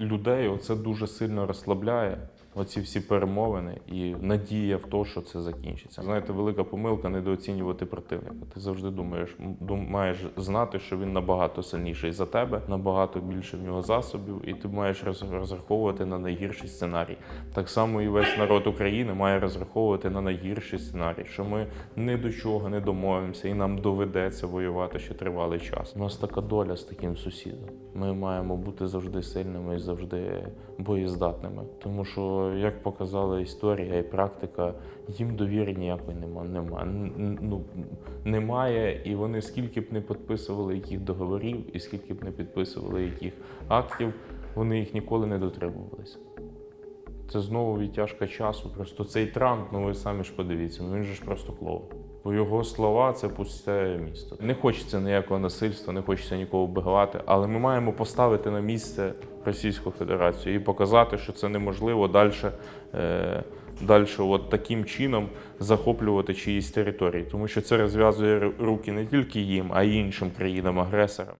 Людей оце дуже сильно розслабляє. Оці всі перемовини і надія в те, що це закінчиться. Знаєте, велика помилка недооцінювати противника. Ти завжди думаєш, маєш знати, що він набагато сильніший за тебе, набагато більше в нього засобів, і ти маєш роз- розраховувати на найгірший сценарій. Так само і весь народ України має розраховувати на найгірший сценарій, що ми ні до чого не домовимося, і нам доведеться воювати ще тривалий час. У нас така доля з таким сусідом. Ми маємо бути завжди сильними завжди боєздатними. Тому що, як показала історія і практика, їм довіри ніякої нема, нема, ну, немає. І вони скільки б не підписували яких договорів, і скільки б не підписували яких актів, вони їх ніколи не дотримувалися. Це знову відтяжка часу. Просто цей Трамп, ну ви самі ж подивіться, ну він же ж просто клоун. Бо його слова це пусте місто. Не хочеться ніякого насильства, не хочеться нікого вбивати, але ми маємо поставити на місце Російську Федерацію і показати, що це неможливо далі, е, далі от таким чином захоплювати чиїсь території, тому що це розв'язує руки не тільки їм, а й іншим країнам-агресорам.